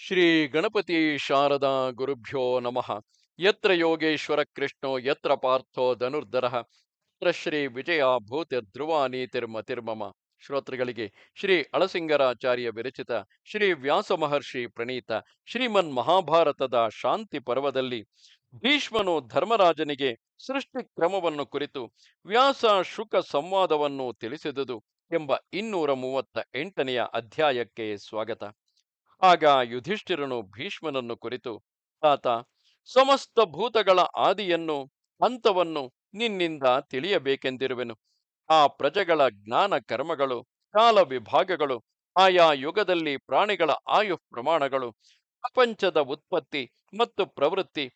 ಶ್ರೀ ಗಣಪತಿ ಶಾರದಾ ಗುರುಭ್ಯೋ ನಮಃ. ಯತ್ರ ಯೋಗೇಶ್ವರ ಕೃಷ್ಣೋ, ಯತ್ರ ಪಾರ್ಥೋ ಧನುರ್ಧರ. ಯತ್ರ ಶ್ರೀ ವಿಜಯ ಭೂತಿರ್ಧ್ರುವ ನೀತಿರ್ಮತಿರ್ಮಮ ಶ್ರೋತೃಗಳಿಗೆ ಶ್ರೀ ಅಳಸಿಂಗರಾಚಾರ್ಯ ವಿರಚಿತ ಶ್ರೀ ವ್ಯಾಸ ಮಹರ್ಷಿ ಪ್ರಣೀತ ಶ್ರೀಮನ್ ಮಹಾಭಾರತದ ಶಾಂತಿ ಪರ್ವದಲ್ಲಿ ಭೀಷ್ಮನು ಧರ್ಮರಾಜನಿಗೆ ಸೃಷ್ಟಿ ಕ್ರಮವನ್ನು ಕುರಿತು ವ್ಯಾಸ ಶುಕ ಸಂವಾದವನ್ನು ತಿಳಿಸಿದುದು ಎಂಬ ಇನ್ನೂರ ಮೂವತ್ತ ಎಂಟನೆಯ ಅಧ್ಯಾಯಕ್ಕೆ ಸ್ವಾಗತ. ಆಗ ಯುಧಿಷ್ಠಿರನು ಭೀಷ್ಮನನ್ನು ಕುರಿತು, ತಾತ, ಸಮಸ್ತ ಭೂತಗಳ ಆದಿಯನ್ನು, ಹಂತವನ್ನು ನಿನ್ನಿಂದ ತಿಳಿಯಬೇಕೆಂದಿರುವೆನು. ಆ ಪ್ರಜೆಗಳ ಜ್ಞಾನ ಕರ್ಮಗಳು, ಕಾಲ ವಿಭಾಗಗಳು, ಆಯಾ ಯುಗದಲ್ಲಿ ಪ್ರಾಣಿಗಳ ಆಯು ಪ್ರಮಾಣಗಳು, ಪ್ರಪಂಚದ ಉತ್ಪತ್ತಿ ಮತ್ತು ಪ್ರವೃತ್ತಿ,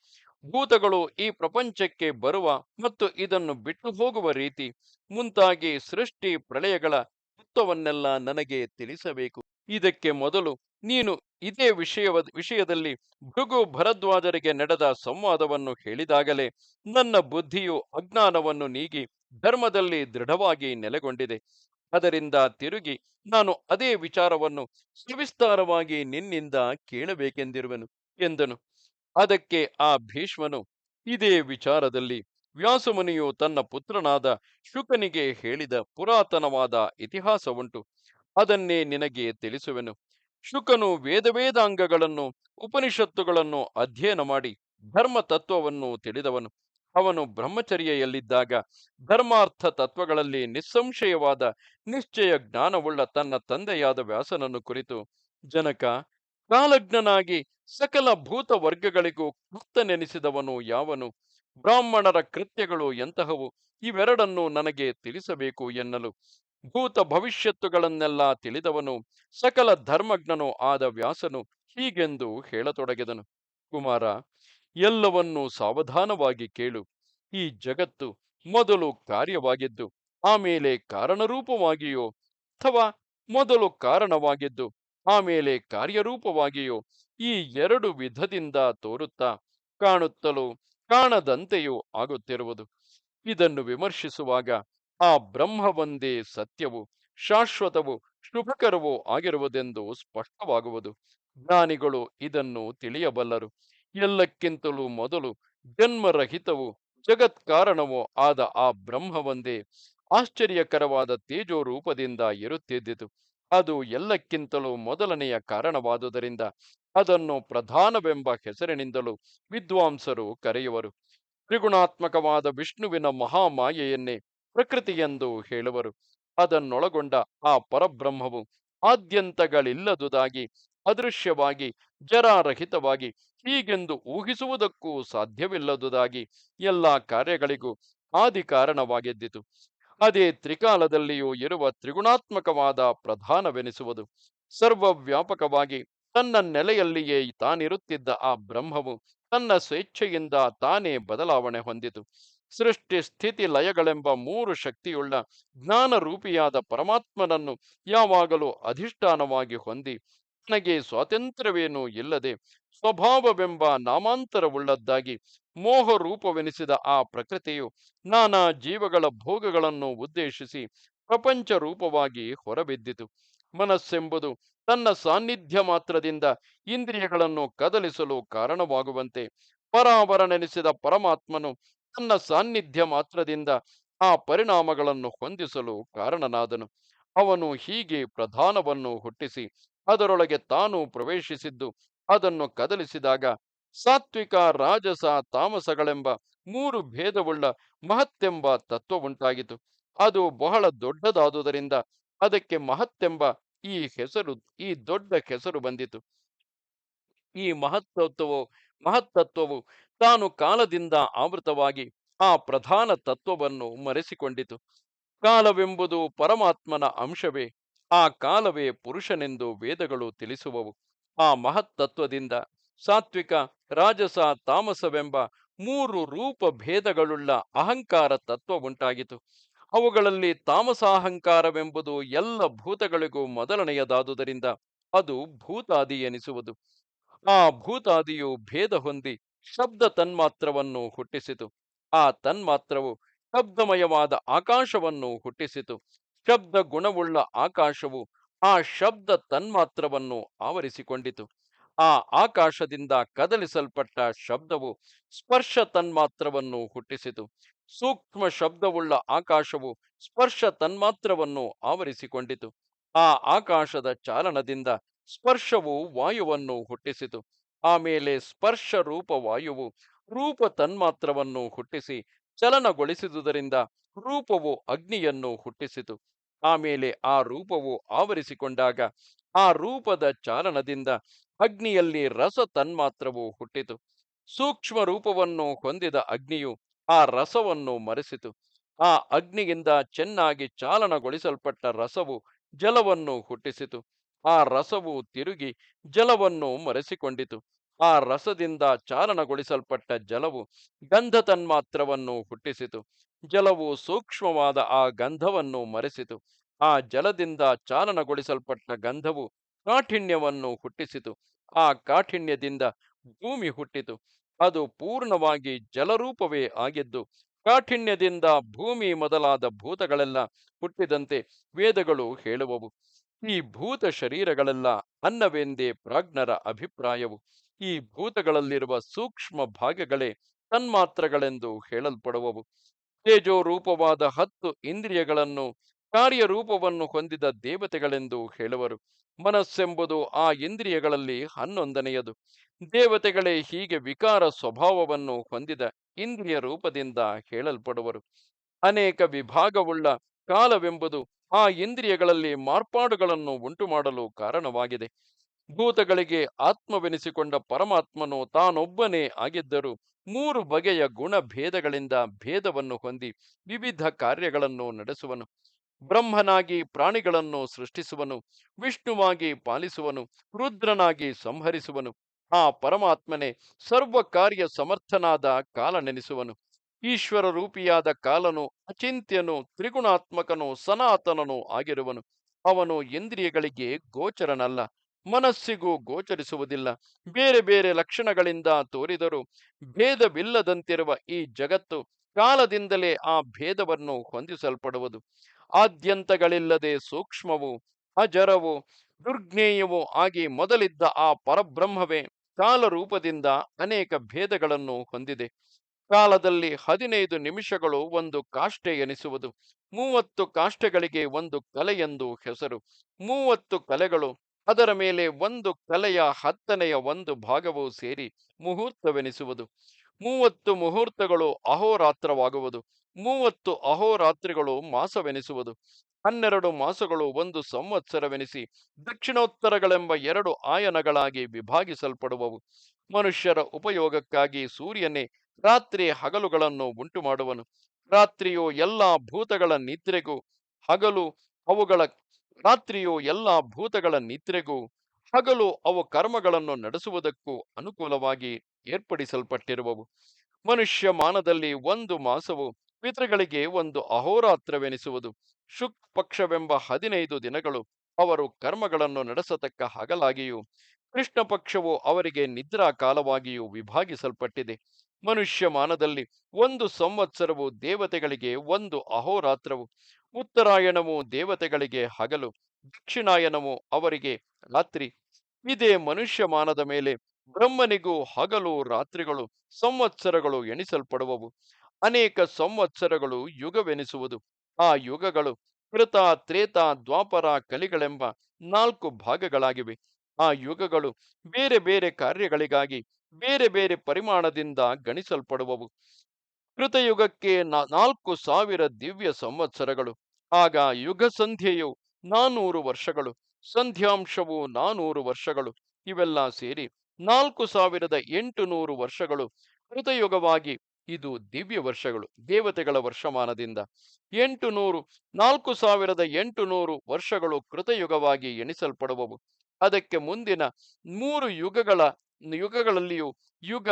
ಭೂತಗಳು ಈ ಪ್ರಪಂಚಕ್ಕೆ ಬರುವ ಮತ್ತು ಇದನ್ನು ಬಿಟ್ಟು ಹೋಗುವ ರೀತಿ ಮುಂತಾಗಿ ಸೃಷ್ಟಿ ಪ್ರಳಯಗಳ ತತ್ವವನ್ನೆಲ್ಲ ನನಗೆ ತಿಳಿಸಬೇಕು. ಇದಕ್ಕೆ ಮೊದಲು ನೀನು ಇದೇ ವಿಷಯವ ವಿಷಯದಲ್ಲಿ ಭೃಗು ಭರದ್ವಾಜರಿಗೆ ನಡೆದ ಸಂವಾದವನ್ನು ಹೇಳಿದಾಗಲೇ ನನ್ನ ಬುದ್ಧಿಯು ಅಜ್ಞಾನವನ್ನು ನೀಗಿ ಧರ್ಮದಲ್ಲಿ ದೃಢವಾಗಿ ನೆಲೆಗೊಂಡಿದೆ. ಅದರಿಂದ ತಿರುಗಿ ನಾನು ಅದೇ ವಿಚಾರವನ್ನು ಸವಿಸ್ತಾರವಾಗಿ ನಿನ್ನಿಂದ ಕೇಳಬೇಕೆಂದಿರುವೆನು ಎಂದನು. ಅದಕ್ಕೆ ಆ ಭೀಷ್ಮನು ಇದೇ ವಿಚಾರದಲ್ಲಿ ವ್ಯಾಸಮುನಿಯು ತನ್ನ ಪುತ್ರನಾದ ಶುಕನಿಗೆ ಹೇಳಿದ ಪುರಾತನವಾದ ಇತಿಹಾಸ ಉಂಟು ಅದನ್ನೇ ನಿನಗೆ ತಿಳಿಸುವೆನು. ಶುಕನು ವೇದವೇದಾಂಗಗಳನ್ನು, ಉಪನಿಷತ್ತುಗಳನ್ನು ಅಧ್ಯಯನ ಮಾಡಿ ಧರ್ಮ ತತ್ವವನ್ನು ತಿಳಿದವನು. ಅವನು ಬ್ರಹ್ಮಚರ್ಯೆಯಲ್ಲಿದ್ದಾಗ ಧರ್ಮಾರ್ಥ ತತ್ವಗಳಲ್ಲಿ ನಿಸ್ಸಂಶಯವಾದ ನಿಶ್ಚಯ ಜ್ಞಾನವುಳ್ಳ ತನ್ನ ತಂದೆಯಾದ ವ್ಯಾಸನನ್ನು ಕುರಿತು, ಜನಕ, ಕಾಲಜ್ಞನಾಗಿ ಸಕಲ ಭೂತ ವರ್ಗಗಳಿಗೂ ಕೃಪ್ತನೆನಿಸಿದವನು ಯಾವನು? ಬ್ರಾಹ್ಮಣರ ಕೃತ್ಯಗಳು ಎಂತಹವು? ಇವೆರಡನ್ನು ನನಗೆ ತಿಳಿಸಬೇಕು ಎನ್ನಲು ಭೂತ ಭವಿಷ್ಯತ್ತುಗಳನ್ನೆಲ್ಲ ತಿಳಿದವನು, ಸಕಲ ಧರ್ಮಜ್ಞನೂ ಆದ ವ್ಯಾಸನು ಹೀಗೆಂದು ಹೇಳತೊಡಗಿದನು. ಕುಮಾರ, ಎಲ್ಲವನ್ನೂ ಸಾವಧಾನವಾಗಿ ಕೇಳು. ಈ ಜಗತ್ತು ಮೊದಲು ಕಾರ್ಯವಾಗಿದ್ದು, ಆಮೇಲೆ ಕಾರಣರೂಪವಾಗಿಯೋ ಅಥವಾ ಮೊದಲು ಕಾರಣವಾಗಿದ್ದು, ಆಮೇಲೆ ಕಾರ್ಯರೂಪವಾಗಿಯೋ ಈ ಎರಡು ವಿಧದಿಂದ ತೋರುತ್ತಾ ಕಾಣುತ್ತಲೂ ಕಾಣದಂತೆಯೂ ಆಗುತ್ತಿರುವುದು. ಇದನ್ನು ವಿಮರ್ಶಿಸುವಾಗ ಆ ಬ್ರಹ್ಮವೊಂದೇ ಸತ್ಯವು, ಶಾಶ್ವತವು, ಶುಭಕರವೂ ಆಗಿರುವುದೆಂದು ಸ್ಪಷ್ಟವಾಗುವುದು. ಜ್ಞಾನಿಗಳು ಇದನ್ನು ತಿಳಿಯಬಲ್ಲರು. ಎಲ್ಲಕ್ಕಿಂತಲೂ ಮೊದಲು ಜನ್ಮರಹಿತವು, ಜಗತ್ಕಾರಣವೂ ಆದ ಆ ಬ್ರಹ್ಮವೊಂದೇ ಆಶ್ಚರ್ಯಕರವಾದ ತೇಜೋ ರೂಪದಿಂದ ಇರುತ್ತಿದ್ದಿತು. ಅದು ಎಲ್ಲಕ್ಕಿಂತಲೂ ಮೊದಲನೆಯ ಕಾರಣವಾದುದರಿಂದ ಅದನ್ನು ಪ್ರಧಾನವೆಂಬ ಹೆಸರಿನಿಂದಲೂ ವಿದ್ವಾಂಸರು ಕರೆಯುವರು. ತ್ರಿಗುಣಾತ್ಮಕವಾದ ವಿಷ್ಣುವಿನ ಮಹಾಮಾಯೆಯನ್ನೇ ಪ್ರಕೃತಿಯೆಂದು ಹೇಳುವರು. ಅದನ್ನೊಳಗೊಂಡ ಆ ಪರಬ್ರಹ್ಮವು ಆದ್ಯಂತಗಳಿಲ್ಲದುದಾಗಿ, ಅದೃಶ್ಯವಾಗಿ, ಜರಾರಹಿತವಾಗಿ, ಹೀಗೆಂದು ಊಹಿಸುವುದಕ್ಕೂ ಸಾಧ್ಯವಿಲ್ಲದುದಾಗಿ ಎಲ್ಲ ಕಾರ್ಯಗಳಿಗೂ ಆದಿ ಕಾರಣವಾಗಿದ್ದಿತು ಅದೇ ತ್ರಿಕಾಲದಲ್ಲಿಯೂ ಇರುವ ತ್ರಿಗುಣಾತ್ಮಕವಾದ ಪ್ರಧಾನವೆನಿಸುವುದು. ಸರ್ವವ್ಯಾಪಕವಾಗಿ ತನ್ನ ನೆಲೆಯಲ್ಲಿಯೇ ತಾನಿರುತ್ತಿದ್ದ ಆ ಬ್ರಹ್ಮವು ತನ್ನ ಸ್ವೇಚ್ಛೆಯಿಂದ ತಾನೇ ಬದಲಾವಣೆ ಹೊಂದಿತು. ಸೃಷ್ಟಿ ಸ್ಥಿತಿ ಲಯಗಳೆಂಬ ಮೂರು ಶಕ್ತಿಯುಳ್ಳ ಜ್ಞಾನ ರೂಪಿಯಾದ ಪರಮಾತ್ಮನನ್ನು ಯಾವಾಗಲೂ ಅಧಿಷ್ಠಾನವಾಗಿ ಹೊಂದಿ, ತನಗೆ ಸ್ವಾತಂತ್ರ್ಯವೇನೂ ಇಲ್ಲದೆ ಸ್ವಭಾವವೆಂಬ ನಾಮಾಂತರವುಳ್ಳದ್ದಾಗಿ ಮೋಹ ರೂಪವೆನಿಸಿದ ಆ ಪ್ರಕೃತಿಯು ನಾನಾ ಜೀವಗಳ ಭೋಗಗಳನ್ನು ಉದ್ದೇಶಿಸಿ ಪ್ರಪಂಚ ರೂಪವಾಗಿ ಹೊರಬಿದ್ದಿತು. ಮನಸ್ಸೆಂಬುದು ತನ್ನ ಸಾನ್ನಿಧ್ಯ ಮಾತ್ರದಿಂದ ಇಂದ್ರಿಯಗಳನ್ನು ಕದಲಿಸಲು ಕಾರಣವಾಗುವಂತೆ ಪರಾವರನೆನಿಸಿದ ಪರಮಾತ್ಮನು ತನ್ನ ಸಾನ್ನಿಧ್ಯ ಮಾತ್ರದಿಂದ ಆ ಪರಿಣಾಮಗಳನ್ನು ಹೊಂದಿಸಲು ಕಾರಣನಾದನು. ಅವನು ಹೀಗೆ ಪ್ರಧಾನವನ್ನು ಹುಟ್ಟಿಸಿ, ಅದರೊಳಗೆ ತಾನು ಪ್ರವೇಶಿಸಿದ್ದು, ಅದನ್ನು ಕದಲಿಸಿದಾಗ ಸಾತ್ವಿಕ, ರಾಜಸ, ತಾಮಸಗಳೆಂಬ ಮೂರು ಭೇದವುಳ್ಳ ಮಹತ್ತೆಂಬ ತತ್ವ ಉಂಟಾಗಿತು ಅದು ಬಹಳ ದೊಡ್ಡದಾದುದರಿಂದ ಅದಕ್ಕೆ ಮಹತ್ತೆಂಬ ಈ ಹೆಸರು, ಈ ದೊಡ್ಡ ಹೆಸರು ಬಂದಿತು. ಈ ಮಹತ್ತತ್ವವು ಮಹತ್ತತ್ವವು ತಾನು ಕಾಲದಿಂದ ಆವೃತವಾಗಿ ಆ ಪ್ರಧಾನ ತತ್ವವನ್ನು ಮರೆಸಿಕೊಂಡಿತು. ಕಾಲವೆಂಬುದು ಪರಮಾತ್ಮನ ಅಂಶವೇ, ಆ ಕಾಲವೇ ಪುರುಷನೆಂದು ವೇದಗಳು ತಿಳಿಸುವವು. ಆ ಮಹತ್ತತ್ವದಿಂದ ಸಾತ್ವಿಕ, ರಾಜಸ, ತಾಮಸವೆಂಬ ಮೂರು ರೂಪ ಭೇದಗಳುಳ್ಳ ಅಹಂಕಾರ ತತ್ವ ಉಂಟಾಗಿತು ಅವುಗಳಲ್ಲಿ ತಾಮಸಾಹಂಕಾರವೆಂಬುದು ಎಲ್ಲ ಭೂತಗಳಿಗೂ ಮೊದಲನೆಯದಾದುದರಿಂದ ಅದು ಭೂತಾದಿ ಎನಿಸುವುದು ಆ ಭೂತಾದಿಯು ಭೇದ ಹೊಂದಿ ಶಬ್ದ ತನ್ಮಾತ್ರವನ್ನು ಹುಟ್ಟಿಸಿತು. ಆ ತನ್ಮಾತ್ರವು ಶಬ್ದಮಯವಾದ ಆಕಾಶವನ್ನು ಹುಟ್ಟಿಸಿತು. ಶಬ್ದ ಗುಣವುಳ್ಳ ಆಕಾಶವು ಆ ಶಬ್ದ ತನ್ಮಾತ್ರವನ್ನು ಆವರಿಸಿಕೊಂಡಿತು. ಆ ಆಕಾಶದಿಂದ ಕದಲಿಸಲ್ಪಟ್ಟ ಶಬ್ದವು ಸ್ಪರ್ಶ ತನ್ಮಾತ್ರವನ್ನು ಹುಟ್ಟಿಸಿತು. ಸೂಕ್ಷ್ಮ ಶಬ್ದವುಳ್ಳ ಆಕಾಶವು ಸ್ಪರ್ಶ ತನ್ಮಾತ್ರವನ್ನು ಆವರಿಸಿಕೊಂಡಿತು. ಆ ಆಕಾಶದ ಚಾಲನದಿಂದ ಸ್ಪರ್ಶವು ವಾಯುವನ್ನು ಹುಟ್ಟಿಸಿತು. ಆಮೇಲೆ ಸ್ಪರ್ಶ ರೂಪ ವಾಯುವು, ರೂಪ ತನ್ಮಾತ್ರವನ್ನು ಹುಟ್ಟಿಸಿ ಚಲನಗೊಳಿಸಿದುದರಿಂದ ರೂಪವು ಅಗ್ನಿಯನ್ನು ಹುಟ್ಟಿಸಿತು. ಆಮೇಲೆ ಆ ರೂಪವು ಆವರಿಸಿಕೊಂಡಾಗ ಆ ರೂಪದ ಚಾಲನದಿಂದ ಅಗ್ನಿಯಲ್ಲಿ ರಸ ತನ್ಮಾತ್ರವು ಹುಟ್ಟಿತು. ಸೂಕ್ಷ್ಮ ರೂಪವನ್ನು ಹೊಂದಿದ ಅಗ್ನಿಯು ಆ ರಸವನ್ನು ಮರೆಸಿತು. ಆ ಅಗ್ನಿಯಿಂದ ಚೆನ್ನಾಗಿ ಚಾಲನಗೊಳಿಸಲ್ಪಟ್ಟ ರಸವು ಜಲವನ್ನು ಹುಟ್ಟಿಸಿತು. ಆ ರಸವು ತಿರುಗಿ ಜಲವನ್ನು ಮರೆಸಿಕೊಂಡಿತು. ಆ ರಸದಿಂದ ಚಾರಣಗೊಳಿಸಲ್ಪಟ್ಟ ಜಲವು ಗಂಧ ತನ್ಮಾತ್ರವನ್ನು ಹುಟ್ಟಿಸಿತು. ಜಲವು ಸೂಕ್ಷ್ಮವಾದ ಆ ಗಂಧವನ್ನು ಮರೆಸಿತು. ಆ ಜಲದಿಂದ ಚಾರಣಗೊಳಿಸಲ್ಪಟ್ಟ ಗಂಧವು ಕಾಠಿಣ್ಯವನ್ನು ಹುಟ್ಟಿಸಿತು. ಆ ಕಾಠಿಣ್ಯದಿಂದ ಭೂಮಿ ಹುಟ್ಟಿತು. ಅದು ಪೂರ್ಣವಾಗಿ ಜಲರೂಪವೇ ಆಗಿದ್ದು, ಕಾಠಿಣ್ಯದಿಂದ ಭೂಮಿ ಮೊದಲಾದ ಭೂತಗಳೆಲ್ಲ ಹುಟ್ಟಿದಂತೆ ವೇದಗಳು ಹೇಳುವವು. ಈ ಭೂತ ಶರೀರಗಳೆಲ್ಲ ಅನ್ನವೆಂದೇ ಪ್ರಾಜ್ಞರ ಅಭಿಪ್ರಾಯವು. ಈ ಭೂತಗಳಲ್ಲಿರುವ ಸೂಕ್ಷ್ಮ ಭಾಗಗಳೇ ತನ್ಮಾತ್ರಗಳೆಂದು ಹೇಳಲ್ಪಡುವವು. ತೇಜೋ ರೂಪವಾದ ಹತ್ತು ಇಂದ್ರಿಯಗಳನ್ನು ಕಾರ್ಯರೂಪವನ್ನು ಹೊಂದಿದ ದೇವತೆಗಳೆಂದು ಹೇಳುವರು. ಮನಸ್ಸೆಂಬುದು ಆ ಇಂದ್ರಿಯಗಳಲ್ಲಿ ಹನ್ನೊಂದನೆಯದು. ದೇವತೆಗಳೇ ಹೀಗೆ ವಿಕಾರ ಸ್ವಭಾವವನ್ನು ಹೊಂದಿದ ಇಂದ್ರಿಯ ರೂಪದಿಂದ ಹೇಳಲ್ಪಡುವರು. ಅನೇಕ ವಿಭಾಗವುಳ್ಳ ಕಾಲವೆಂಬುದು ಆ ಇಂದ್ರಿಯಗಳಲ್ಲಿ ಮಾರ್ಪಾಡುಗಳನ್ನು ಉಂಟು ಮಾಡಲು ಕಾರಣವಾಗಿದೆ. ಭೂತಗಳಿಗೆ ಆತ್ಮವೆನಿಸಿಕೊಂಡ ಪರಮಾತ್ಮನು ತಾನೊಬ್ಬನೇ ಆಗಿದ್ದರೂ ಮೂರು ಬಗೆಯ ಗುಣಭೇದಗಳಿಂದ ಭೇದವನ್ನು ಹೊಂದಿ ವಿವಿಧ ಕಾರ್ಯಗಳನ್ನು ನಡೆಸುವನು. ಬ್ರಹ್ಮನಾಗಿ ಪ್ರಾಣಿಗಳನ್ನು ಸೃಷ್ಟಿಸುವನು, ವಿಷ್ಣುವಾಗಿ ಪಾಲಿಸುವನು, ರುದ್ರನಾಗಿ ಸಂಹರಿಸುವನು. ಆ ಪರಮಾತ್ಮನೇ ಸರ್ವ ಕಾರ್ಯ ಸಮರ್ಥನಾದ ಕಾಲನೆನಿಸುವನು. ಈಶ್ವರ ರೂಪಿಯಾದ ಕಾಲನು ಅಚಿಂತ್ಯನು, ತ್ರಿಗುಣಾತ್ಮಕನು, ಸನಾತನನು ಆಗಿರುವನು. ಅವನು ಇಂದ್ರಿಯಗಳಿಗೆ ಗೋಚರನಲ್ಲ, ಮನಸ್ಸಿಗೂ ಗೋಚರಿಸುವುದಿಲ್ಲ. ಬೇರೆ ಬೇರೆ ಲಕ್ಷಣಗಳಿಂದ ತೋರಿದರೂ ಭೇದವಿಲ್ಲದಂತಿರುವ ಈ ಜಗತ್ತು ಕಾಲದಿಂದಲೇ ಆ ಭೇದವನ್ನು ಹೊಂದಿಸಲ್ಪಡುವುದು. ಆದ್ಯಂತಗಳಿಲ್ಲದೆ ಸೂಕ್ಷ್ಮವು, ಅಜರವು, ದುರ್ಜ್ಞೇಯವು ಆಗಿ ಮೊದಲಿದ್ದ ಆ ಪರಬ್ರಹ್ಮವೇ ಕಾಲರೂಪದಿಂದ ಅನೇಕ ಭೇದಗಳನ್ನು ಹೊಂದಿದೆ. ಕಾಲದಲ್ಲಿ ಹದಿನೈದು ನಿಮಿಷಗಳು ಒಂದು ಕಾಷ್ಟೆ ಎನಿಸುವುದು. ಮೂವತ್ತು ಕಾಷ್ಟೆಗಳಿಗೆ ಒಂದು ಕಲೆ ಎಂದು ಹೆಸರು. ಮೂವತ್ತು ಕಲೆಗಳು, ಅದರ ಮೇಲೆ ಒಂದು ಕಲೆಯ ಹತ್ತನೆಯ ಒಂದು ಭಾಗವು ಸೇರಿ ಮುಹೂರ್ತವೆನಿಸುವುದು. ಮೂವತ್ತು ಮುಹೂರ್ತಗಳು ಅಹೋರಾತ್ರವಾಗುವುದು. ಮೂವತ್ತು ಅಹೋರಾತ್ರಿಗಳು ಮಾಸವೆನಿಸುವುದು. ಹನ್ನೆರಡು ಮಾಸಗಳು ಒಂದು ಸಂವತ್ಸರವೆನಿಸಿ ದಕ್ಷಿಣೋತ್ತರಗಳೆಂಬ ಎರಡು ಆಯನಗಳಾಗಿ ವಿಭಾಗಿಸಲ್ಪಡುವವು. ಮನುಷ್ಯರ ಉಪಯೋಗಕ್ಕಾಗಿ ಸೂರ್ಯನೇ ರಾತ್ರಿ ಹಗಲುಗಳನ್ನು ಉಂಟು ಮಾಡುವನು ರಾತ್ರಿಯು ಎಲ್ಲ ಭೂತಗಳ ನಿದ್ರೆಗೂ, ಹಗಲು ಅವುಗಳ, ರಾತ್ರಿಯು ಎಲ್ಲ ಭೂತಗಳ ನಿದ್ರೆಗೂ, ಹಗಲು ಅವು ಕರ್ಮಗಳನ್ನು ನಡೆಸುವುದಕ್ಕೂ ಅನುಕೂಲವಾಗಿ ಏರ್ಪಡಿಸಲ್ಪಟ್ಟಿರುವವು. ಮನುಷ್ಯ ಮಾನದಲ್ಲಿ ಒಂದು ಮಾಸವು ಪಿತೃಗಳಿಗೆ ಒಂದು ಅಹೋರಾತ್ರವೆನಿಸುವುದು. ಶುಕ್ ಪಕ್ಷವೆಂಬ ಹದಿನೈದು ದಿನಗಳು ಅವರು ಕರ್ಮಗಳನ್ನು ನಡೆಸತಕ್ಕ ಹಗಲಾಗಿಯೂ, ಕೃಷ್ಣ ಪಕ್ಷವು ಅವರಿಗೆ ನಿದ್ರಾ ಕಾಲವಾಗಿಯೂ ವಿಭಾಗಿಸಲ್ಪಟ್ಟಿದೆ. ಮನುಷ್ಯ ಮಾನದಲ್ಲಿ ಒಂದು ಸಂವತ್ಸರವು ದೇವತೆಗಳಿಗೆ, ಒಂದು ಅಹೋರಾತ್ರವು. ಉತ್ತರಾಯಣವು ದೇವತೆಗಳಿಗೆ ಹಗಲು ದಕ್ಷಿಣಾಯನವು ಅವರಿಗೆ ರಾತ್ರಿ. ಇದೇ ಮನುಷ್ಯ ಮಾನದ ಮೇಲೆ ಬ್ರಹ್ಮನಿಗೂ ಹಗಲು ರಾತ್ರಿಗಳು, ಸಂವತ್ಸರಗಳು ಎಣಿಸಲ್ಪಡುವವು. ಅನೇಕ ಸಂವತ್ಸರಗಳು ಯುಗವೆನಿಸುವುದು. ಆ ಯುಗಗಳು ಕೃತ, ತ್ರೇತ, ದ್ವಾಪರ, ಕಲಿಗಳೆಂಬ ನಾಲ್ಕು ಭಾಗಗಳಾಗಿವೆ. ಆ ಯುಗಗಳು ಬೇರೆ ಬೇರೆ ಕಾರ್ಯಗಳಿಗಾಗಿ ಬೇರೆ ಬೇರೆ ಪರಿಮಾಣದಿಂದ ಗಣಿಸಲ್ಪಡುವವು. ಕೃತಯುಗಕ್ಕೆ ನಾಲ್ಕು ಸಾವಿರ ದಿವ್ಯ ಸಂವತ್ಸರಗಳು. ಆಗ ಯುಗ ಸಂಧ್ಯೆಯು ನಾನೂರು ವರ್ಷಗಳು. ಸಂಧ್ಯಾಂಶವು ನಾನೂರು ವರ್ಷಗಳು. ಇವೆಲ್ಲ ಸೇರಿ ನಾಲ್ಕು ಸಾವಿರದ ಎಂಟು ನೂರು ವರ್ಷಗಳು. ಕೃತಯುಗವಾಗಿ ಇದು ದಿವ್ಯ ವರ್ಷಗಳು. ದೇವತೆಗಳ ವರ್ಷಮಾನದಿಂದ ಎಂಟು ನೂರು ನಾಲ್ಕು ಸಾವಿರದ ಎಂಟು ನೂರು ವರ್ಷಗಳು ಕೃತಯುಗವಾಗಿ ಎಣಿಸಲ್ಪಡುವವು. ಅದಕ್ಕೆ ಮುಂದಿನ ಮೂರು ಯುಗಗಳ ಯುಗಗಳಲ್ಲಿಯೂ ಯುಗ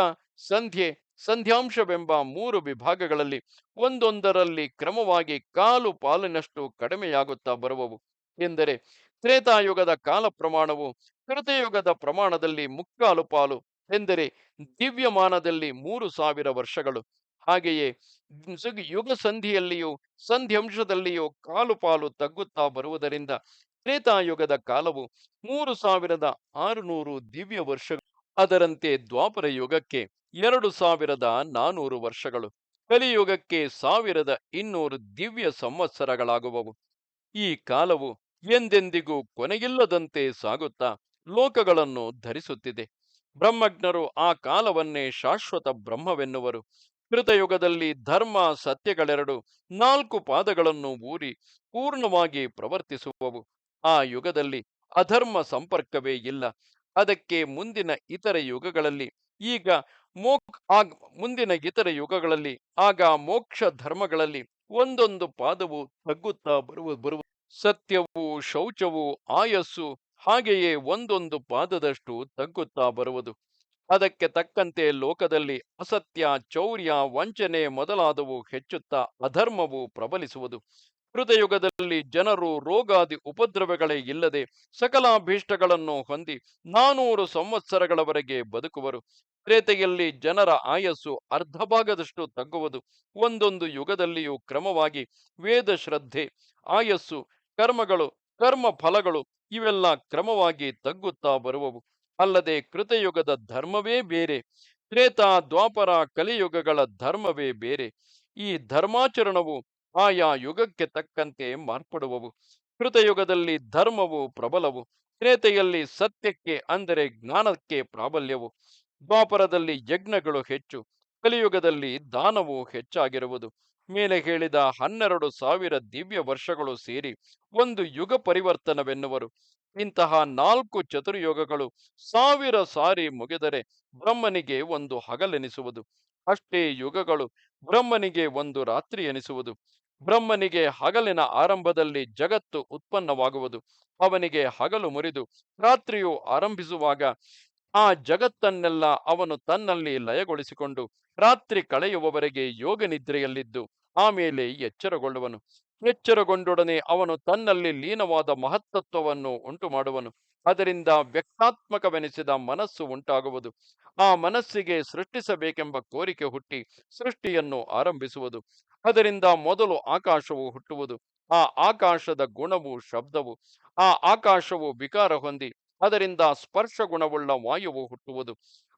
ಸಂಧ್ಯೆ ಸಂಧ್ಯಾಂಶವೆಂಬ ಮೂರು ವಿಭಾಗಗಳಲ್ಲಿ ಒಂದೊಂದರಲ್ಲಿ ಕ್ರಮವಾಗಿ ಕಾಲು ಪಾಲಿನಷ್ಟು ಕಡಿಮೆಯಾಗುತ್ತಾ ಬರುವವು. ಎಂದರೆ ತ್ರೇತಾಯುಗದ ಕಾಲ ಪ್ರಮಾಣವು ಕೃತಯುಗದ ಪ್ರಮಾಣದಲ್ಲಿ ಮುಕ್ಕಾಲು ಪಾಲು, ಎಂದರೆ ದಿವ್ಯಮಾನದಲ್ಲಿ ಮೂರು ಸಾವಿರ ವರ್ಷಗಳು. ಹಾಗೆಯೇ ಯುಗ ಸಂಧಿಯಲ್ಲಿಯೂ ಸಂಧ್ಯಾಂಶದಲ್ಲಿಯೂ ಕಾಲು ಪಾಲು ತಗ್ಗುತ್ತಾ ಬರುವುದರಿಂದ ತ್ರೇತಾಯುಗದ ಕಾಲವು ಮೂರು ಸಾವಿರದ ಆರುನೂರು ದಿವ್ಯ ವರ್ಷಗಳು. ಅದರಂತೆ ದ್ವಾಪರ ಯುಗಕ್ಕೆ ಎರಡು ಸಾವಿರದ ನಾನೂರು ವರ್ಷಗಳು, ಕಲಿಯುಗಕ್ಕೆ ಸಾವಿರದ ಇನ್ನೂರು ದಿವ್ಯ ಸಂವತ್ಸರಗಳಾಗುವವು. ಈ ಕಾಲವು ಎಂದೆಂದಿಗೂ ಕೊನೆಯಿಲ್ಲದಂತೆ ಸಾಗುತ್ತಾ ಲೋಕಗಳನ್ನು ಧರಿಸುತ್ತಿದೆ. ಬ್ರಹ್ಮಜ್ಞರು ಆ ಕಾಲವನ್ನೇ ಶಾಶ್ವತ ಬ್ರಹ್ಮವೆನ್ನುವರು. ಕೃತಯುಗದಲ್ಲಿ ಧರ್ಮ, ಸತ್ಯಗಳೆರಡು ನಾಲ್ಕು ಪಾದಗಳನ್ನು ಊರಿ ಪೂರ್ಣವಾಗಿ ಪ್ರವರ್ತಿಸುವವು. ಆ ಯುಗದಲ್ಲಿ ಅಧರ್ಮ ಸಂಪರ್ಕವೇ ಇಲ್ಲ. ಅದಕ್ಕೆ ಮುಂದಿನ ಇತರ ಯುಗಗಳಲ್ಲಿ, ಈಗ ಮೋಕ್, ಆಗ, ಮುಂದಿನ ಇತರ ಯುಗಗಳಲ್ಲಿ, ಆಗ ಮೋಕ್ಷ ಧರ್ಮಗಳಲ್ಲಿ ಒಂದೊಂದು ಪಾದವು ತಗ್ಗುತ್ತಾ ಬರುವ ಬರುವ ಸತ್ಯವು, ಶೌಚವು, ಆಯಸ್ಸು ಹಾಗೆಯೇ ಒಂದೊಂದು ಪಾದದಷ್ಟು ತಗ್ಗುತ್ತಾ ಬರುವುದು. ಅದಕ್ಕೆ ತಕ್ಕಂತೆ ಲೋಕದಲ್ಲಿ ಅಸತ್ಯ, ಚೌರ್ಯ, ವಂಚನೆ ಮೊದಲಾದವು ಹೆಚ್ಚುತ್ತಾ ಅಧರ್ಮವು ಪ್ರಬಲಿಸುವುದು. ಕೃತಯುಗದಲ್ಲಿ ಜನರು ರೋಗಾದಿ ಉಪದ್ರವಗಳೇ ಇಲ್ಲದೆ ಸಕಲ ಸಕಲಾಭೀಷ್ಟಗಳನ್ನು ಹೊಂದಿ ನಾನೂರು ಸಂವತ್ಸರಗಳವರೆಗೆ ಬದುಕುವರು. ತ್ರೇತೆಯಲ್ಲಿ ಜನರ ಆಯಸ್ಸು ಅರ್ಧ ಭಾಗದಷ್ಟು ತಗ್ಗುವುದು. ಒಂದೊಂದು ಯುಗದಲ್ಲಿಯೂ ಕ್ರಮವಾಗಿ ವೇದ ಶ್ರದ್ಧೆ ಆಯಸ್ಸು, ಕರ್ಮಗಳು ಕರ್ಮ ಫಲಗಳು ಇವೆಲ್ಲ ಕ್ರಮವಾಗಿ ತಗ್ಗುತ್ತಾ ಬರುವವು. ಅಲ್ಲದೆ ಕೃತಯುಗದ ಧರ್ಮವೇ ಬೇರೆ, ತ್ರೇತಾ ದ್ವಾಪರ ಕಲಿಯುಗಗಳ ಧರ್ಮವೇ ಬೇರೆ. ಈ ಧರ್ಮಾಚರಣವು ಆಯಾ ಯುಗಕ್ಕೆ ತಕ್ಕಂತೆ ಮಾರ್ಪಡುವವು. ಕೃತಯುಗದಲ್ಲಿ ಧರ್ಮವು ಪ್ರಬಲವು. ತ್ರೇತೆಯಲ್ಲಿ ಸತ್ಯಕ್ಕೆ, ಅಂದರೆ ಜ್ಞಾನಕ್ಕೆ ಪ್ರಾಬಲ್ಯವು. ದ್ವಾಪರದಲ್ಲಿ ಯಜ್ಞಗಳು ಹೆಚ್ಚು. ಕಲಿಯುಗದಲ್ಲಿ ದಾನವು ಹೆಚ್ಚಾಗಿರುವುದು. ಮೇಲೆ ಹೇಳಿದ ಹನ್ನೆರಡು ಸಾವಿರ ದಿವ್ಯ ವರ್ಷಗಳು ಸೇರಿ ಒಂದು ಯುಗ ಪರಿವರ್ತನವೆನ್ನುವರು. ಇಂತಹ ನಾಲ್ಕು ಚತುರ್ಯುಗಗಳು ಸಾವಿರ ಸಾರಿ ಮುಗಿದರೆ ಬ್ರಹ್ಮನಿಗೆ ಒಂದು ಹಗಲೆನಿಸುವುದು. ಅಷ್ಟೇ ಯುಗಗಳು ಬ್ರಹ್ಮನಿಗೆ ಒಂದು ರಾತ್ರಿ ಎನಿಸುವುದು. ಬ್ರಹ್ಮನಿಗೆ ಹಗಲಿನ ಆರಂಭದಲ್ಲಿ ಜಗತ್ತು ಉತ್ಪನ್ನವಾಗುವುದು. ಅವನಿಗೆ ಹಗಲು ಮುರಿದು ರಾತ್ರಿಯು ಆರಂಭಿಸುವಾಗ ಆ ಜಗತ್ತನ್ನೆಲ್ಲ ಅವನು ತನ್ನಲ್ಲಿ ಲಯಗೊಳಿಸಿಕೊಂಡು ರಾತ್ರಿ ಕಳೆಯುವವರೆಗೆ ಯೋಗ ನಿದ್ರೆಯಲ್ಲಿದ್ದು ಆಮೇಲೆ ಎಚ್ಚರಗೊಳ್ಳುವನು. ಎಚ್ಚರಗೊಂಡೊಡನೆ ಅವನು ತನ್ನಲ್ಲಿ ಲೀನವಾದ ಮಹತ್ತತ್ವವನ್ನು ಉಂಟು ಮಾಡುವನು ಅದರಿಂದ ವ್ಯಕ್ತಾತ್ಮಕವೆನಿಸಿದ ಮನಸ್ಸು ಉಂಟಾಗುವುದು. ಆ ಮನಸ್ಸಿಗೆ ಸೃಷ್ಟಿಸಬೇಕೆಂಬ ಕೋರಿಕೆ ಹುಟ್ಟಿ ಸೃಷ್ಟಿಯನ್ನು ಆರಂಭಿಸುವುದು. ಅದರಿಂದ ಮೊದಲು ಆಕಾಶವು ಹುಟ್ಟುವುದು. ಆ ಆಕಾಶದ ಗುಣವು ಶಬ್ದವು. ಆ ಆಕಾಶವು ವಿಕಾರ ಹೊಂದಿ, ಅದರಿಂದ ಸ್ಪರ್ಶ ಗುಣವುಳ್ಳ ವಾಯುವು ಹುಟ್ಟುವುದು.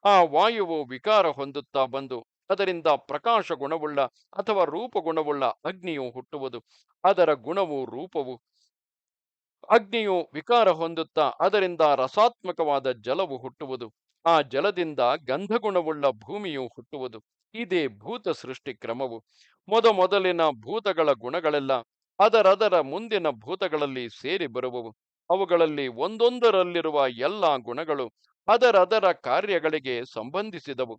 ಆ ವಾಯುವು ವಿಕಾರ ಹೊಂದುತ್ತಾ ಬಂದು, ಅದರಿಂದ ಪ್ರಕಾಶ ಗುಣವುಳ್ಳ ಅಥವಾ ರೂಪ ಗುಣವುಳ್ಳ ಅಗ್ನಿಯು ಹುಟ್ಟುವುದು. ಅದರ ಗುಣವು ರೂಪವು. ಅಗ್ನಿಯು ವಿಕಾರ ಹೊಂದುತ್ತಾ ಅದರಿಂದ ರಸಾತ್ಮಕವಾದ ಜಲವು ಹುಟ್ಟುವುದು. ಆ ಜಲದಿಂದ ಗಂಧಗುಣವುಳ್ಳ ಭೂಮಿಯು ಹುಟ್ಟುವುದು. ಇದೇ ಭೂತ ಸೃಷ್ಟಿ ಕ್ರಮವು. ಮೊದಮೊದಲಿನ ಭೂತಗಳ ಗುಣಗಳೆಲ್ಲ ಅದರದರ ಮುಂದಿನ ಭೂತಗಳಲ್ಲಿ ಸೇರಿ ಬರುವವು. ಅವುಗಳಲ್ಲಿ ಒಂದೊಂದರಲ್ಲಿರುವ ಎಲ್ಲ ಗುಣಗಳು ಅದರದರ ಕಾರ್ಯಗಳಿಗೆ ಸಂಬಂಧಿಸಿದವು.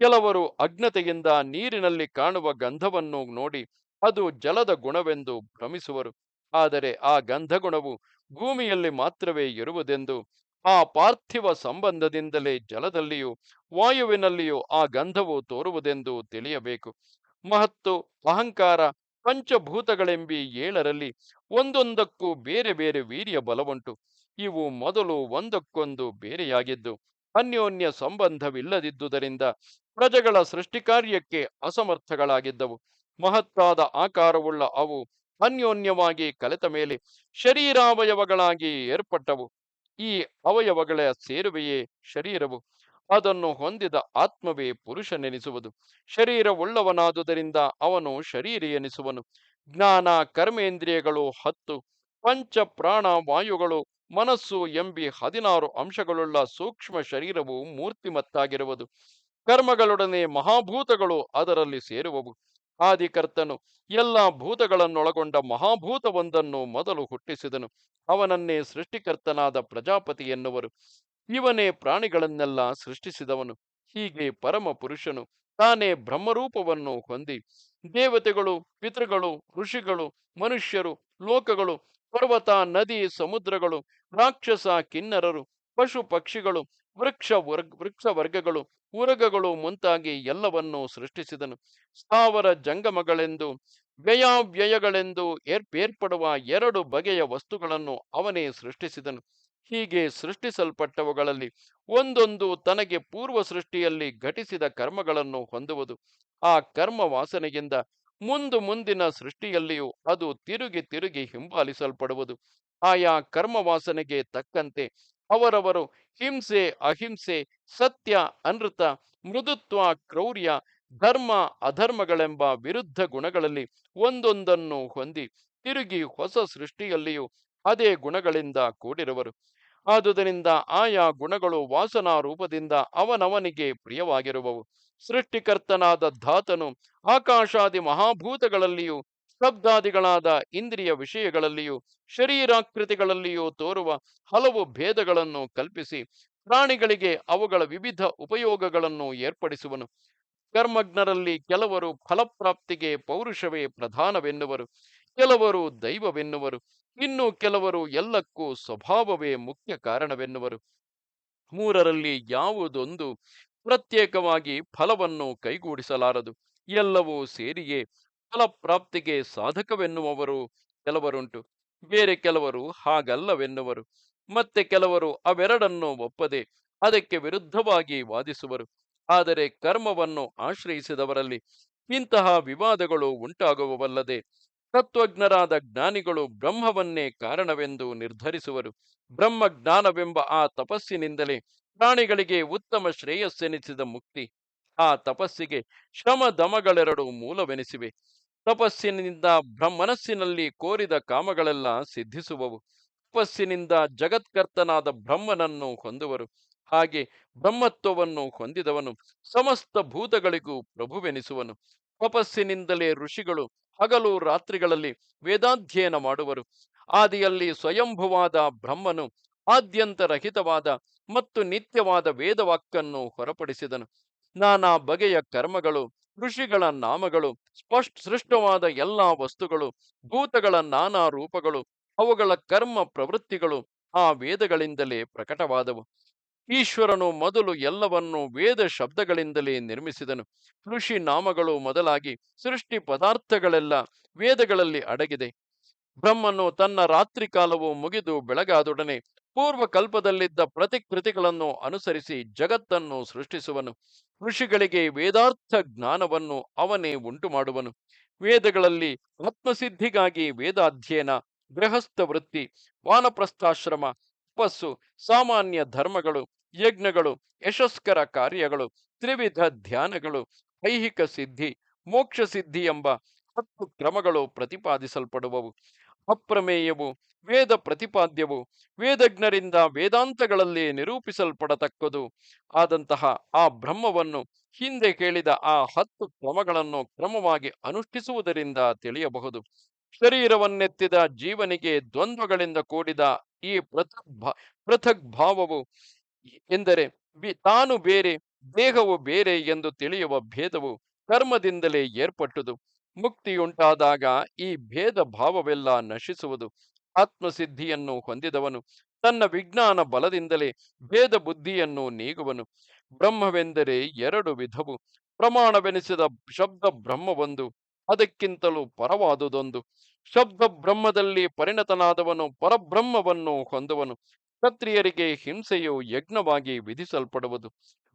ಕೆಲವರು ಅಜ್ಞತೆಯಿಂದ ನೀರಿನಲ್ಲಿ ಕಾಣುವ ಗಂಧವನ್ನು ನೋಡಿ ಅದು ಜಲದ ಗುಣವೆಂದು ಭ್ರಮಿಸುವರು. ಆದರೆ ಆ ಗಂಧಗುಣವು ಭೂಮಿಯಲ್ಲಿ ಮಾತ್ರವೇ ಇರುವುದೆಂದು ಆ ಪಾರ್ಥಿವ ಸಂಬಂಧದಿಂದಲೇ ಜಲದಲ್ಲಿಯೂ ವಾಯುವಿನಲ್ಲಿಯೂ ಆ ಗಂಧವು ತೋರುವುದೆಂದು ತಿಳಿಯಬೇಕು. ಮಹತ್ತು, ಅಹಂಕಾರ, ಪಂಚಭೂತಗಳೆಂಬಿ ಏಳರಲ್ಲಿ ಒಂದೊಂದಕ್ಕೂ ಬೇರೆ ಬೇರೆ ವೀರ್ಯ ಬಲವುಂಟು. ಇವು ಮೊದಲು ಒಂದಕ್ಕೊಂದು ಬೇರೆಯಾಗಿದ್ದು, ಅನ್ಯೋನ್ಯ ಸಂಬಂಧವಿಲ್ಲದಿದ್ದುದರಿಂದ ಪ್ರಜೆಗಳ ಸೃಷ್ಟಿಕಾರ್ಯಕ್ಕೆ ಅಸಮರ್ಥಗಳಾಗಿದ್ದವು. ಮಹತ್ತಾದ ಆಕಾರವುಳ್ಳ ಅವು ಅನ್ಯೋನ್ಯವಾಗಿ ಕಲೆತ ಮೇಲೆ ಶರೀರಾವಯವಗಳಾಗಿ ಏರ್ಪಟ್ಟವು. ಈ ಅವಯವಗಳ ಸೇರುವೆಯೇ ಶರೀರವು. ಅದನ್ನು ಹೊಂದಿದ ಆತ್ಮವೇ ಪುರುಷನೆನಿಸುವುದು. ಶರೀರವುಳ್ಳವನಾದುದರಿಂದ ಅವನು ಶರೀರ ಎನಿಸುವನು ಜ್ಞಾನ ಕರ್ಮೇಂದ್ರಿಯಗಳು ಹತ್ತು. ಪಂಚ ಪ್ರಾಣ ವಾಯುಗಳು ಮನಸ್ಸು ಎಂಬಿ ಹದಿನಾರು ಅಂಶಗಳುಳ್ಳ ಸೂಕ್ಷ್ಮ ಶರೀರವು ಮೂರ್ತಿಮತ್ತಾಗಿರುವುದು. ಕರ್ಮಗಳೊಡನೆ ಮಹಾಭೂತಗಳು ಅದರಲ್ಲಿ ಸೇರುವವು. ಆದಿಕರ್ತನು. ಎಲ್ಲ ಭೂತಗಳನ್ನೊಳಗೊಂಡ ಮಹಾಭೂತವೊಂದನ್ನು ಮೊದಲು ಹುಟ್ಟಿಸಿದನು. ಅವನನ್ನೇ ಸೃಷ್ಟಿಕರ್ತನಾದ ಪ್ರಜಾಪತಿ ಎನ್ನುವರು. ಇವನೇ ಪ್ರಾಣಿಗಳನ್ನೆಲ್ಲ ಸೃಷ್ಟಿಸಿದವನು. ಹೀಗೆ ಪರಮ ಪುರುಷನು ತಾನೇ ಬ್ರಹ್ಮರೂಪವನ್ನು ಹೊಂದಿ, ದೇವತೆಗಳು, ಪಿತೃಗಳು, ಋಷಿಗಳು, ಮನುಷ್ಯರು, ಲೋಕಗಳು, ಪರ್ವತ, ನದಿ, ಸಮುದ್ರಗಳು, ರಾಕ್ಷಸ, ಕಿನ್ನರರು ಪಶು ಪಕ್ಷಿಗಳು ವೃಕ್ಷ ವರ್ಗ, ವೃಕ್ಷ ವರ್ಗಗಳು, ಊರಗಗಳು ಮುಂತಾಗಿ ಎಲ್ಲವನ್ನೂ ಸೃಷ್ಟಿಸಿದನು. ಸ್ಥಾವರ ಜಂಗಮಗಳೆಂದು, ವ್ಯಯಾವ್ಯಯಗಳೆಂದು ಏರ್ಪೇರ್ಪಡುವ ಎರಡು ಬಗೆಯ ವಸ್ತುಗಳನ್ನು ಅವನೇ ಸೃಷ್ಟಿಸಿದನು. ಹೀಗೆ ಸೃಷ್ಟಿಸಲ್ಪಟ್ಟವುಗಳಲ್ಲಿ ಒಂದೊಂದು ತನಗೆ ಪೂರ್ವ ಸೃಷ್ಟಿಯಲ್ಲಿ ಘಟಿಸಿದ ಕರ್ಮಗಳನ್ನು ಹೊಂದುವುದು. ಆ ಕರ್ಮ ವಾಸನೆಯಿಂದ ಮುಂದು ಮುಂದಿನ ಸೃಷ್ಟಿಯಲ್ಲಿಯೂ ಅದು ತಿರುಗಿ ತಿರುಗಿ ಹಿಂಬಾಲಿಸಲ್ಪಡುವುದು. ಆಯಾ ಕರ್ಮ ವಾಸನೆಗೆ ತಕ್ಕಂತೆ ಅವರವರು ಹಿಂಸೆ, ಅಹಿಂಸೆ, ಸತ್ಯ, ಅನೃತ, ಮೃದುತ್ವ, ಕ್ರೌರ್ಯ, ಧರ್ಮ, ಅಧರ್ಮಗಳೆಂಬ ವಿರುದ್ಧ ಗುಣಗಳಲ್ಲಿ ಒಂದೊಂದನ್ನು ಹೊಂದಿ ತಿರುಗಿ ಹೊಸ ಸೃಷ್ಟಿಯಲ್ಲಿಯೂ ಅದೇ ಗುಣಗಳಿಂದ ಕೂಡಿರುವರು. ಆದುದರಿಂದ ಆಯಾ ಗುಣಗಳು ವಾಸನಾ ರೂಪದಿಂದ ಅವನವನಿಗೆ ಪ್ರಿಯವಾಗಿರುವವು. ಸೃಷ್ಟಿಕರ್ತನಾದ ಧಾತನು ಆಕಾಶಾದಿ ಮಹಾಭೂತಗಳಲ್ಲಿಯೂ ಶಬ್ದಾದಿಗಳಾದ ಇಂದ್ರಿಯ ವಿಷಯಗಳಲ್ಲಿಯೂ, ಶರೀರಾಕೃತಿಗಳಲ್ಲಿಯೂ ತೋರುವ ಹಲವು ಭೇದಗಳನ್ನು ಕಲ್ಪಿಸಿ, ಪ್ರಾಣಿಗಳಿಗೆ ಅವುಗಳ ವಿವಿಧ ಉಪಯೋಗಗಳನ್ನು ಏರ್ಪಡಿಸುವನು. ಕರ್ಮಜ್ಞರಲ್ಲಿ ಕೆಲವರು ಫಲಪ್ರಾಪ್ತಿಗೆ ಪೌರುಷವೇ ಪ್ರಧಾನವೆನ್ನುವರು, ಕೆಲವರು ದೈವವೆನ್ನುವರು, ಇನ್ನು ಕೆಲವರು ಎಲ್ಲಕ್ಕೂ ಸ್ವಭಾವವೇ ಮುಖ್ಯ ಕಾರಣವೆನ್ನುವರು. ಮೂರರಲ್ಲಿ ಯಾವುದೊಂದು ಪ್ರತ್ಯೇಕವಾಗಿ ಫಲವನ್ನು ಕೈಗೂಡಿಸಲಾರದು, ಎಲ್ಲವೂ ಸೇರಿಯೇ ಫಲಪ್ರಾಪ್ತಿಗೆ ಸಾಧಕವೆನ್ನುವವರು ಕೆಲವರುಂಟು. ಬೇರೆ ಕೆಲವರು ಹಾಗಲ್ಲವೆನ್ನುವರು. ಮತ್ತೆ ಕೆಲವರು ಅವೆರಡನ್ನು ಒಪ್ಪದೆ ಅದಕ್ಕೆ ವಿರುದ್ಧವಾಗಿ ವಾದಿಸುವರು. ಆದರೆ ಕರ್ಮವನ್ನು ಆಶ್ರಯಿಸಿದವರಲ್ಲಿ ಇಂತಹ ವಿವಾದಗಳು ಉಂಟಾಗುವವಲ್ಲದೆ ತತ್ವಜ್ಞರಾದ ಜ್ಞಾನಿಗಳು ಬ್ರಹ್ಮವನ್ನೇ ಕಾರಣವೆಂದು ನಿರ್ಧರಿಸುವರು. ಬ್ರಹ್ಮ ಜ್ಞಾನವೆಂಬ ಆ ತಪಸ್ಸಿನಿಂದಲೇ ಪ್ರಾಣಿಗಳಿಗೆ ಉತ್ತಮ ಶ್ರೇಯಸ್ಸೆನಿಸಿದ ಮುಕ್ತಿ. ಆ ತಪಸ್ಸಿಗೆ ಶ್ರಮ ದಮಗಳೆರಡು ಮೂಲವೆನಿಸಿವೆ. ತಪಸ್ಸಿನಿಂದ ಬ್ರಹ್ಮನಸ್ಸಿನಲ್ಲಿ ಕೋರಿದ ಕಾಮಗಳೆಲ್ಲ ಸಿದ್ಧಿಸುವವು. ತಪಸ್ಸಿನಿಂದ ಜಗತ್ಕರ್ತನಾದ ಬ್ರಹ್ಮನನ್ನು ಹೊಂದುವರು. ಹಾಗೆ ಬ್ರಹ್ಮತ್ವವನ್ನು ಹೊಂದಿದವನು. ಸಮಸ್ತ ಭೂತಗಳಿಗೂ ಪ್ರಭುವೆನಿಸುವನು. ತಪಸ್ಸಿನಿಂದಲೇ ಋಷಿಗಳು ಹಗಲು ರಾತ್ರಿಗಳಲ್ಲಿ ವೇದಾಧ್ಯಯನ ಮಾಡುವರು. ಆದಿಯಲ್ಲಿ ಸ್ವಯಂಭುವಾದ ಬ್ರಹ್ಮನು ಆದ್ಯಂತರಹಿತವಾದ ಮತ್ತು ನಿತ್ಯವಾದ ವೇದವಾಕ್ಕನ್ನು ಹೊರಪಡಿಸಿದನು. ನಾನಾ ಬಗೆಯ ಕರ್ಮಗಳು ಋಷಿಗಳ ನಾಮಗಳು, ಸ್ಪಷ್ಟ ಸೃಷ್ಟವಾದ ಎಲ್ಲಾ ವಸ್ತುಗಳು, ಭೂತಗಳ ನಾನಾ ರೂಪಗಳು, ಅವುಗಳ ಕರ್ಮ ಪ್ರವೃತ್ತಿಗಳು ಆ ವೇದಗಳಿಂದಲೇ ಪ್ರಕಟವಾದವು. ಈಶ್ವರನು ಮೊದಲು ಎಲ್ಲವನ್ನು ವೇದ ಶಬ್ದಗಳಿಂದಲೇ ನಿರ್ಮಿಸಿದನು. ಋಷಿ ನಾಮಗಳು ಮೊದಲಾಗಿ ಸೃಷ್ಟಿ ಪದಾರ್ಥಗಳೆಲ್ಲ ವೇದಗಳಲ್ಲಿ ಅಡಗಿದೆ. ಬ್ರಹ್ಮನು ತನ್ನ ರಾತ್ರಿ ಕಾಲವು ಮುಗಿದು ಬೆಳಗಾದೊಡನೆ ಪೂರ್ವ ಕಲ್ಪದಲ್ಲಿದ್ದ ಪ್ರತಿಕೃತಿಗಳನ್ನು ಅನುಸರಿಸಿ ಜಗತ್ತನ್ನು ಸೃಷ್ಟಿಸುವನು. ಋಷಿಗಳಿಗೆ ವೇದಾರ್ಥ ಜ್ಞಾನವನ್ನು ಅವನೇ ಉಂಟು ಮಾಡುವನು ವೇದಗಳಲ್ಲಿ ಆತ್ಮಸಿದ್ಧಿಗಾಗಿ ವೇದಾಧ್ಯಯನ, ಗೃಹಸ್ಥ ವೃತ್ತಿ, ವಾನಪ್ರಸ್ಥಾಶ್ರಮ, ತಪಸ್ಸು, ಸಾಮಾನ್ಯ ಧರ್ಮಗಳು, ಯಜ್ಞಗಳು, ಯಶಸ್ಕರ ಕಾರ್ಯಗಳು, ತ್ರಿವಿಧ ಧ್ಯಾನಗಳು ಐಹಿಕ ಸಿದ್ಧಿ ಮೋಕ್ಷ ಸಿದ್ಧಿ ಎಂಬ ಹತ್ತು ಕ್ರಮಗಳು ಪ್ರತಿಪಾದಿಸಲ್ಪಡುವವು. ಅಪ್ರಮೇಯವು, ವೇದ ಪ್ರತಿಪಾದ್ಯವು, ವೇದಜ್ಞರಿಂದ ವೇದಾಂತಗಳಲ್ಲಿ ನಿರೂಪಿಸಲ್ಪಡತಕ್ಕದು. ಆದಂತಹ ಆ ಬ್ರಹ್ಮವನ್ನು ಹಿಂದೆ ಕೇಳಿದ ಆ ಹತ್ತು ಕ್ರಮಗಳನ್ನು ಕ್ರಮವಾಗಿ ಅನುಷ್ಠಿಸುವುದರಿಂದ ತಿಳಿಯಬಹುದು. ಶರೀರವನ್ನೆತ್ತಿದ ಜೀವನಿಗೆ ದ್ವಂದ್ವಗಳಿಂದ ಕೂಡಿದ ಈ ಪೃಥಕ್ ಭಾ ಪೃಥಕ್ ಭಾವವು ಎಂದರೆ ತಾನು ಬೇರೆ, ದೇಹವು ಬೇರೆ ಎಂದು ತಿಳಿಯುವ ಭೇದವು ಕರ್ಮದಿಂದಲೇ ಏರ್ಪಟ್ಟುದು. ಮುಕ್ತಿಯುಂಟಾದಾಗ ಈ ಭೇದ ಭಾವವೆಲ್ಲ ನಶಿಸುವುದು. ಆತ್ಮಸಿದ್ಧಿಯನ್ನು ಹೊಂದಿದವನು, ತನ್ನ ವಿಜ್ಞಾನ ಬಲದಿಂದಲೇ ಭೇದ ಬುದ್ಧಿಯನ್ನು ನೀಗುವನು. ಬ್ರಹ್ಮವೆಂದರೆ ಎರಡು ವಿಧವು. ಪ್ರಮಾಣವೆನಿಸಿದ ಶಬ್ದ ಬ್ರಹ್ಮವೊಂದು ಅದಕ್ಕಿಂತಲೂ ಪರವಾದುದೊಂದು. ಶಬ್ದ ಬ್ರಹ್ಮದಲ್ಲಿ ಪರಿಣತನಾದವನು ಪರಬ್ರಹ್ಮವನ್ನು ಹೊಂದುವನು. ಕ್ಷತ್ರಿಯರಿಗೆ ಹಿಂಸೆಯು ಯಜ್ಞವಾಗಿ ವಿಧಿಸಲ್ಪಡುವುದು.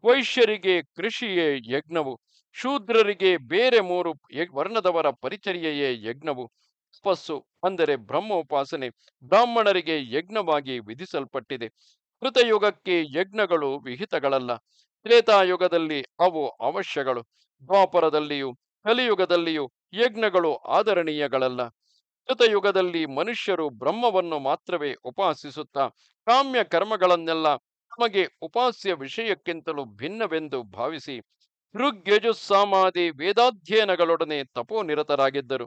ವೈಶ್ಯರಿಗೆ ಕೃಷಿಯೇ ಯಜ್ಞವು, ಶೂದ್ರರಿಗೆ ಬೇರೆ ಮೂರು ವರ್ಣದವರ ಪರಿಚರ್ಯೆಯೇ ಯಜ್ಞವು. ತಪಸ್ಸು ಅಂದರೆ ಬ್ರಹ್ಮೋಪಾಸನೆ, ಬ್ರಾಹ್ಮಣರಿಗೆ ಯಜ್ಞವಾಗಿ ವಿಧಿಸಲ್ಪಟ್ಟಿದೆ. ಕೃತಯುಗಕ್ಕೆ ಯಜ್ಞಗಳು ವಿಹಿತಗಳಲ್ಲ. ತ್ರೇತಾಯುಗದಲ್ಲಿ ಅವು ಅವಶ್ಯಗಳು. ದ್ವಾಪರದಲ್ಲಿಯೂ, ಕಲಿಯುಗದಲ್ಲಿಯೂ ಯಜ್ಞಗಳು ಆದರಣೀಯಗಳಲ್ಲ. ಕೃತಯುಗದಲ್ಲಿ ಮನುಷ್ಯರು ಬ್ರಹ್ಮವನ್ನು ಮಾತ್ರವೇ ಉಪಾಸಿಸುತ್ತಾ, ಕಾಮ್ಯ ಕರ್ಮಗಳನ್ನೆಲ್ಲ ತಮಗೆ ಉಪಾಸ್ಯ ವಿಷಯಕ್ಕಿಂತಲೂ ಭಿನ್ನವೆಂದು ಭಾವಿಸಿ ಋಗ್ಯಜುಸ್ಸಾಮಾದಿ ವೇದಾಧ್ಯಯನಗಳೊಡನೆ ತಪೋನಿರತರಾಗಿದ್ದರು.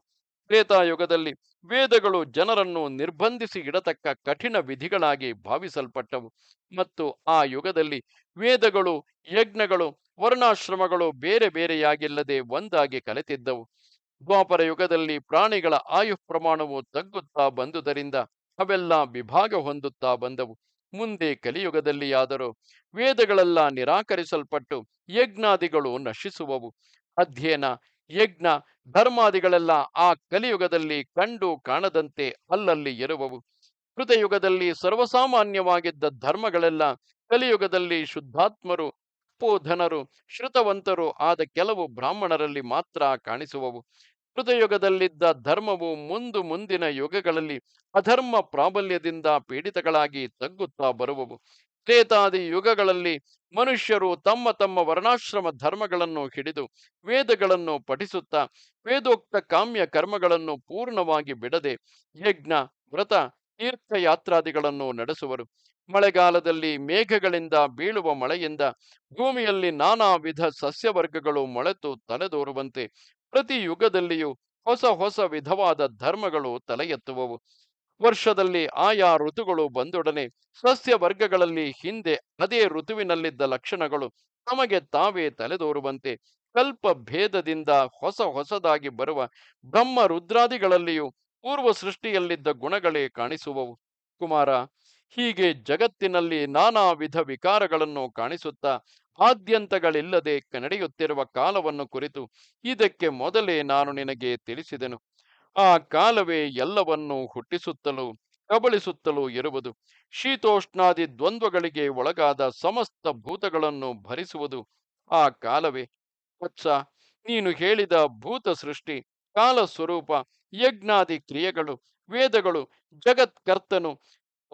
ತ್ರೇತಾಯುಗದಲ್ಲಿ ವೇದಗಳು ಜನರನ್ನು ನಿರ್ಬಂಧಿಸಿ ಇಡತಕ್ಕ ಕಠಿಣ ವಿಧಿಗಳಾಗಿ ಭಾವಿಸಲ್ಪಟ್ಟವು ಮತ್ತು ಆ ಯುಗದಲ್ಲಿ ವೇದಗಳು, ಯಜ್ಞಗಳು, ವರ್ಣಾಶ್ರಮಗಳು ಬೇರೆ ಬೇರೆಯಾಗಿಲ್ಲದೆ ಒಂದಾಗಿ ಕಲೆತಿದ್ದವು. ದ್ವಾಪರ ಯುಗದಲ್ಲಿ ಪ್ರಾಣಿಗಳ ಆಯು ಪ್ರಮಾಣವು ತಗ್ಗುತ್ತಾ ಬಂದುದರಿಂದ ಅವೆಲ್ಲ ವಿಭಾಗ ಹೊಂದುತ್ತಾ ಬಂದವು. ಮುಂದೆ ಕಲಿಯುಗದಲ್ಲಿ ಆದರೂ ವೇದಗಳೆಲ್ಲ ನಿರಾಕರಿಸಲ್ಪಟ್ಟು ಯಜ್ಞಾದಿಗಳು ನಶಿಸುವವು. ಅಧ್ಯಯನ, ಯಜ್ಞ, ಧರ್ಮಾದಿಗಳೆಲ್ಲ ಆ ಕಲಿಯುಗದಲ್ಲಿ ಕಂಡು ಕಾಣದಂತೆ ಅಲ್ಲಲ್ಲಿ ಇರುವವು ಕೃತಯುಗದಲ್ಲಿ ಸರ್ವಸಾಮಾನ್ಯವಾಗಿದ್ದ ಧರ್ಮಗಳೆಲ್ಲ ಕಲಿಯುಗದಲ್ಲಿ ಶುದ್ಧಾತ್ಮರು ಪೋಧನರು ಶ್ರುತವಂತರು ಆದ ಕೆಲವು ಬ್ರಾಹ್ಮಣರಲ್ಲಿ ಮಾತ್ರ ಕಾಣಿಸುವವು. ಕೃತಯುಗದಲ್ಲಿದ್ದ ಧರ್ಮವು ಮುಂದು ಮುಂದಿನ ಯುಗಗಳಲ್ಲಿ ಅಧರ್ಮ ಪ್ರಾಬಲ್ಯದಿಂದ ಪೀಡಿತಗಳಾಗಿ ತಗ್ಗುತ್ತಾ ಬರುವವು. ತ್ರೇತಾದಿ ಯುಗಗಳಲ್ಲಿ ಮನುಷ್ಯರು ತಮ್ಮ ತಮ್ಮ ವರ್ಣಾಶ್ರಮ ಧರ್ಮಗಳನ್ನು ಹಿಡಿದು ವೇದಗಳನ್ನು ಪಠಿಸುತ್ತಾ ವೇದೋಕ್ತ ಕಾಮ್ಯ ಕರ್ಮಗಳನ್ನು ಪೂರ್ಣವಾಗಿ ಬಿಡದೆ ಯಜ್ಞ, ವ್ರತ, ತೀರ್ಥಯಾತ್ರಾದಿಗಳನ್ನು ನಡೆಸುವರು. ಮಳೆಗಾಲದಲ್ಲಿ ಮೇಘಗಳಿಂದ ಬೀಳುವ ಮಳೆಯಿಂದ ಭೂಮಿಯಲ್ಲಿ ನಾನಾ ವಿಧ ಸಸ್ಯವರ್ಗಗಳು ಮೊಳೆತು ತಲೆದೋರುವಂತೆ ಪ್ರತಿ ಯುಗದಲ್ಲಿಯೂ ಹೊಸ ಹೊಸ ವಿಧವಾದ ಧರ್ಮಗಳು ತಲೆ ಎತ್ತುವವು ವರ್ಷದಲ್ಲಿ ಆಯಾ ಋತುಗಳು ಬಂದೊಡನೆ ಸಸ್ಯ ವರ್ಗಗಳಲ್ಲಿ ಹಿಂದೆ ಅದೇ ಋತುವಿನಲ್ಲಿದ್ದ ಲಕ್ಷಣಗಳು ತಮಗೆ ತಾವೇ ತಲೆದೋರುವಂತೆ. ಕಲ್ಪ ಭೇದದಿಂದ ಹೊಸ ಹೊಸದಾಗಿ ಬರುವ ಬ್ರಹ್ಮ ರುದ್ರಾದಿಗಳಲ್ಲಿಯೂ ಪೂರ್ವ ಸೃಷ್ಟಿಯಲ್ಲಿದ್ದ ಗುಣಗಳೇ ಕಾಣಿಸುವವು. ಕುಮಾರ, ಹೀಗೆ ಜಗತ್ತಿನಲ್ಲಿ ನಾನಾ ವಿಧ ವಿಕಾರಗಳನ್ನು ಕಾಣಿಸುತ್ತಾ ಆದ್ಯಂತಗಳಿಲ್ಲದೆ ನಡೆಯುತ್ತಿರುವ ಕಾಲವನ್ನು ಕುರಿತು ಇದಕ್ಕೆ ಮೊದಲೇ ನಾನು ನಿನಗೆ ತಿಳಿಸಿದೆನು. ಆ ಕಾಲವೇ ಎಲ್ಲವನ್ನೂ ಹುಟ್ಟಿಸುತ್ತಲೂ ಕಬಳಿಸುತ್ತಲೂ ಇರುವುದು. ಶೀತೋಷ್ಣಾದಿ ದ್ವಂದ್ವಗಳಿಗೆ ಒಳಗಾದ ಸಮಸ್ತ ಭೂತಗಳನ್ನು ಭರಿಸುವುದು ಆ ಕಾಲವೇ. ವತ್ಸ ನೀನು ಹೇಳಿದ ಭೂತ ಸೃಷ್ಟಿ ಕಾಲ ಸ್ವರೂಪ ಯಜ್ಞಾದಿ ಕ್ರಿಯೆಗಳು, ವೇದಗಳು, ಜಗತ್ಕರ್ತನು,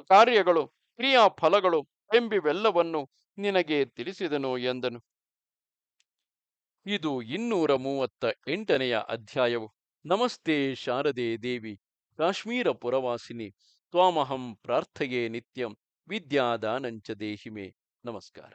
ಕಾರ್ಯಗಳು ಕ್ರಿಯಾ ಫಲಗಳು ಎಂಬಿವೆಲ್ಲವನ್ನು ನಿನಗೆ ತಿಳಿಸಿದನು ಎಂದನು. ಇದು ಇನ್ನೂರ ಮೂವತ್ತ ಎಂಟನೆಯ ಅಧ್ಯಾಯವು. ನಮಸ್ತೆ ಶಾರದೆ ದೇವಿ, ಕಾಶ್ಮೀರ ಪುರವಾಸಿನಿ, ತ್ವಾಮಹಂ ಪ್ರಾರ್ಥಯೇ ನಿತ್ಯಂ, ವಿದ್ಯಾದಾನಂಚ ದೇಹಿಮೆ. ನಮಸ್ಕಾರ.